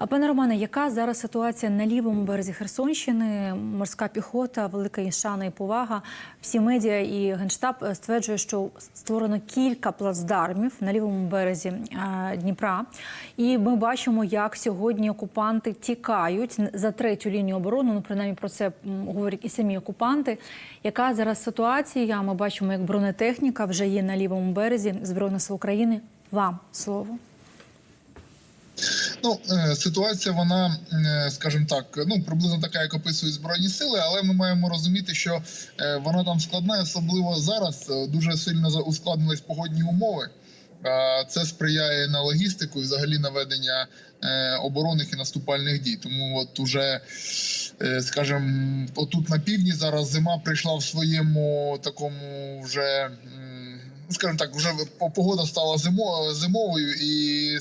А пане Романе, яка зараз ситуація на лівому березі Херсонщини? Морська піхота, велика і шана і повага. Всі медіа і генштаб е, стверджує, що створено кілька плацдармів на лівому березі Дніпра. І ми бачимо, як сьогодні окупанти тікають за третю лінію оборони. Ну, принаймні про це говорять і самі окупанти. Яка зараз ситуація? Ми бачимо, як бронетехніка вже є на лівому березі Збройних сил України. Вам слово. Ну, е, ситуація, вона, е, скажімо так, ну приблизно така, як описують збройні сили, але ми маємо розуміти, що е, вона там складна, особливо зараз дуже сильно ускладнились погодні умови. Це сприяє на логістику і взагалі на ведення е, оборонних і наступальних дій. Тому от уже, скажімо, отут на півдні зараз зима прийшла в своєму такому вже, ну, скажімо так, вже по- погода стала зимо, зимовою і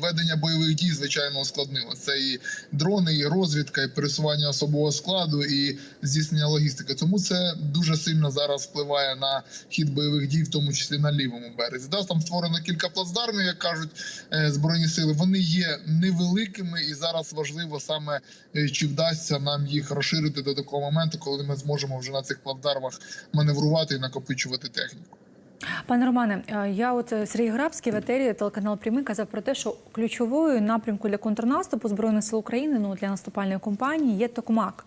ведення бойових дій, звичайно, ускладнило. Це і дрони, і розвідка, і пересування особового складу, і здійснення логістики. Тому це дуже сильно зараз впливає на хід бойових дій, в тому числі на лівому березі. Да, там створено кілька плацдармів, як кажуть е, збройні сили. Вони є невеликими, і зараз важливо саме е, чи вдасться нам їх розширити до такого моменту, коли ми зможемо вже на цих плацдармах маневрувати і накопичувати техніку. Пане Романе, е, я от е, Сергій Грабський в етері телеканал Прямий казав про те, що ключовою напрямку для контрнаступу збройних сил України, ну для наступальної кампанії, є Токмак,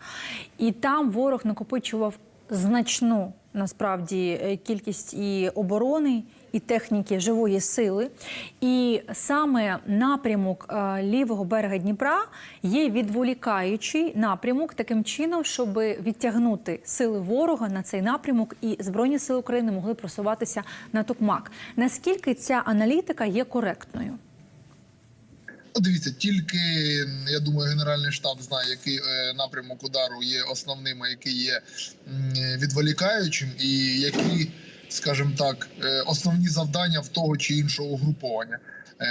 і там ворог накопичував значну насправді е, кількість і оборони. І техніки живої сили, і саме напрямок е, лівого берега Дніпра є відволікаючий напрямок таким чином, щоб відтягнути сили ворога на цей напрямок, і збройні сили України могли просуватися на Токмак. Наскільки ця аналітика є коректною? Ну, Дивіться, тільки я думаю, генеральний штаб знає, який е, напрямок удару є основним, а який є відволікаючим, і які, скажімо так, е, основні завдання в того чи іншого угруповання. Е,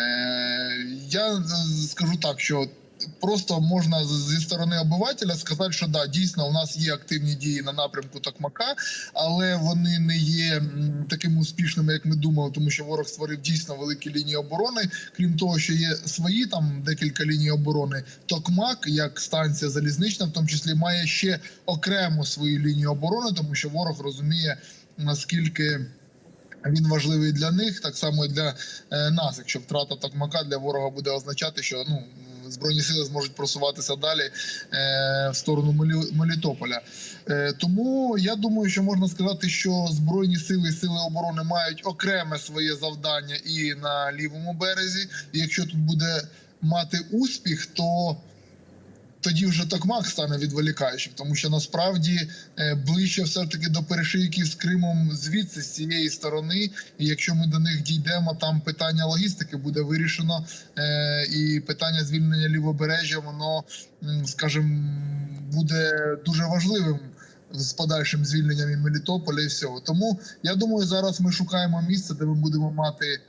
Я е, скажу так, що. Просто можна зі сторони обивателя сказати, що да, дійсно у нас є активні дії на напрямку Токмака, але вони не є такими успішними, як ми думали, тому що ворог створив дійсно великі лінії оборони. Крім того, що є свої там декілька ліній оборони. Токмак, як станція залізнична, в тому числі має ще окремо свою лінію оборони, тому що ворог розуміє наскільки. Він важливий для них, так само і для е, нас. Якщо втрата Токмака для ворога буде означати, що ну збройні сили зможуть просуватися далі е, в сторону Мелі- Мелітополя. Е, тому я думаю, що можна сказати, що збройні сили і сили оборони мають окреме своє завдання і на лівому березі. І якщо тут буде мати успіх, то тоді вже Токмак стане відволікаючим, тому що насправді е, ближче все ж таки до перешийків з Кримом звідси з цієї сторони. І якщо ми до них дійдемо, там питання логістики буде вирішено, е, і питання звільнення лівобережжя, воно скажімо, буде дуже важливим. З подальшим звільненням і Мелітополя і всього. Тому я думаю, зараз ми шукаємо місце, де ми будемо мати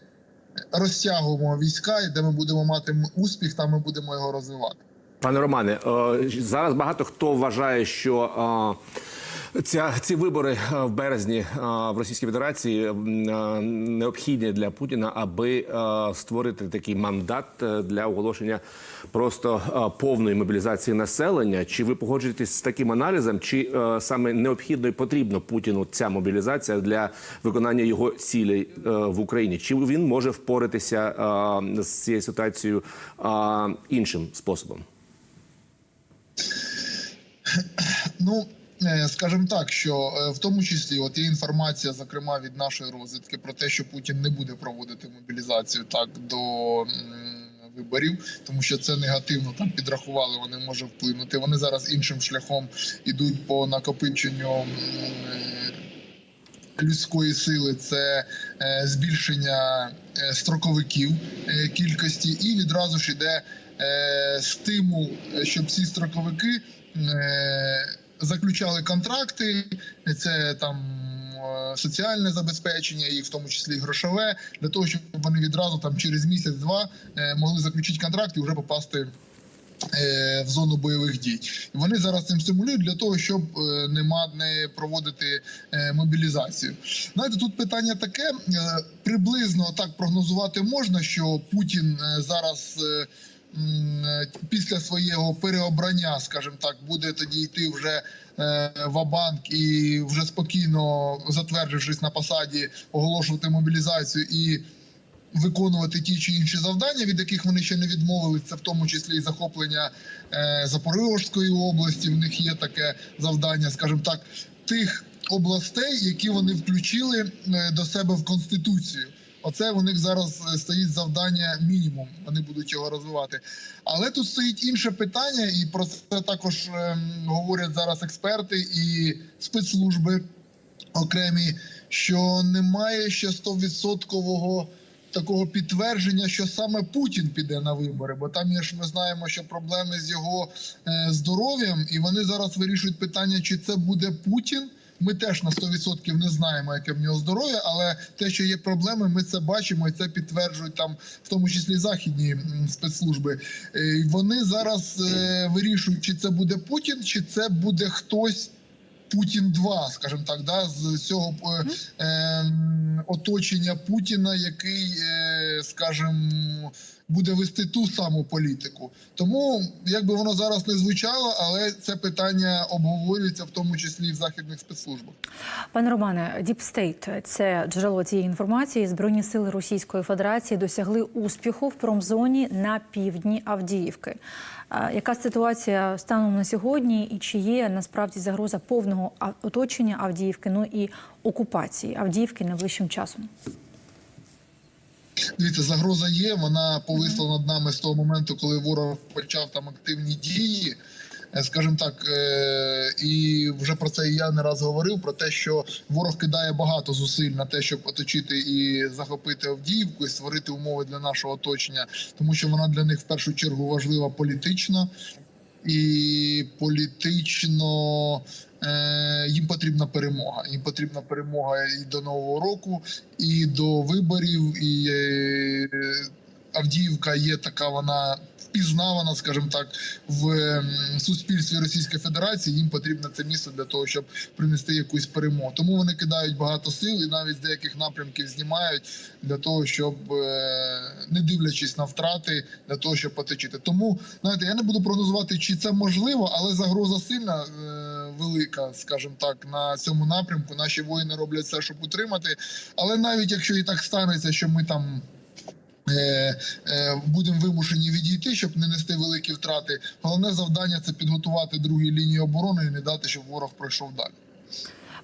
розтягуємо війська, і де ми будемо мати успіх, там ми будемо його розвивати. Пане Романе, е, зараз багато хто вважає, що е, ця, ці вибори е, в березні в Російській Федерації необхідні для Путіна, аби створити такий мандат для оголошення просто повної мобілізації населення. Чи ви погоджуєтесь з таким аналізом, чи саме необхідно і потрібно Путіну ця мобілізація для виконання його цілей в Україні? Чи він може впоратися з цією ситуацією іншим способом? Ну е, скажімо так, що е, в тому числі от є інформація, зокрема від нашої розвідки, про те, що Путін не буде проводити мобілізацію так до виборів, тому що це негативно там підрахували. Вони може вплинути. Вони зараз іншим шляхом ідуть по накопиченню. Людської сили це е, збільшення строковиків кількості, і відразу ж іде стимул, щоб ці строковики заключали контракти. Це там е, соціальне забезпечення, і в тому числі грошове, для того, щоб вони відразу там через місяць-два е, могли заключити контракт і вже попасти е, в зону бойових дій. Вони зараз цим стимулюють для того, щоб нема не проводити мобілізацію. Знаєте, тут питання таке: приблизно так прогнозувати можна, що Путін зараз. Е, після свого переобрання, скажімо так, буде тоді йти вже е, в-банк і вже спокійно затвердившись на посаді, оголошувати мобілізацію і виконувати ті чи інші завдання, від яких вони ще не відмовились. Це в тому числі і захоплення е, Запорізької області. В них є таке завдання, скажімо так, тих областей, які вони включили до себе в конституцію. Оце у них зараз е, стоїть завдання мінімум. Вони будуть його розвивати. Але тут стоїть інше питання, і про це також ем, говорять зараз експерти і спецслужби окремі, що немає ще стовідсоткового такого підтвердження, що саме Путін піде на вибори, бо там є ж ми знаємо, що проблеми з його е, здоров'ям, і вони зараз вирішують питання, чи це буде Путін. Ми теж на 100% не знаємо, яке в нього здоров'я, але те, що є проблеми, ми це бачимо, і це підтверджують там, в тому числі західні спецслужби. Е, Вони зараз е, вирішують, чи це буде Путін, чи це буде хтось. Путін 2 скажімо так, да, з цього е, ем, оточення Путіна, який, е, скажімо, буде вести ту саму політику. Тому, як би воно зараз не звучало, але це питання обговорюється в тому числі в західних спецслужбах. Пане Романе, State – це джерело цієї інформації. Збройні сили Російської Федерації досягли успіху в промзоні на півдні Авдіївки. Яка ситуація станом на сьогодні, і чи є насправді загроза повного оточення Авдіївки, ну і окупації Авдіївки найближчим часом? Дивіться, загроза є. Вона повисла над нами з того моменту, коли ворог почав там активні дії. Е, Скажімо так, е, і вже про це і я не раз говорив: про те, що ворог кидає багато зусиль на те, щоб оточити і захопити Авдіївку і створити умови для нашого оточення, тому що вона для них в першу чергу важлива політично і політично е, їм потрібна перемога. Їм потрібна перемога і до нового року, і до виборів. І е, Авдіївка є така, вона впізнавана, скажімо так, в суспільстві Російської Федерації. Їм потрібно це місце для того, щоб принести якусь перемогу. Тому вони кидають багато сил і навіть з деяких напрямків знімають для того, щоб е, не дивлячись на втрати, для того, щоб потечити. Тому знаєте, я не буду прогнозувати, чи це можливо, але загроза сильна е, велика, скажімо так, на цьому напрямку. Наші воїни роблять все, щоб утримати. Але навіть якщо і так станеться, що ми там. Е, е, Будемо вимушені відійти, щоб не нести великі втрати. Головне завдання це підготувати другі лінії оборони і не дати, щоб ворог пройшов далі.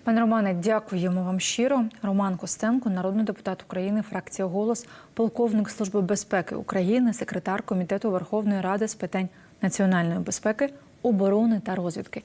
Пане Романе, дякуємо вам щиро. Роман Костенко, народний депутат України, фракція Голос, полковник Служби безпеки України, секретар комітету Верховної Ради з питань національної безпеки, оборони та розвідки.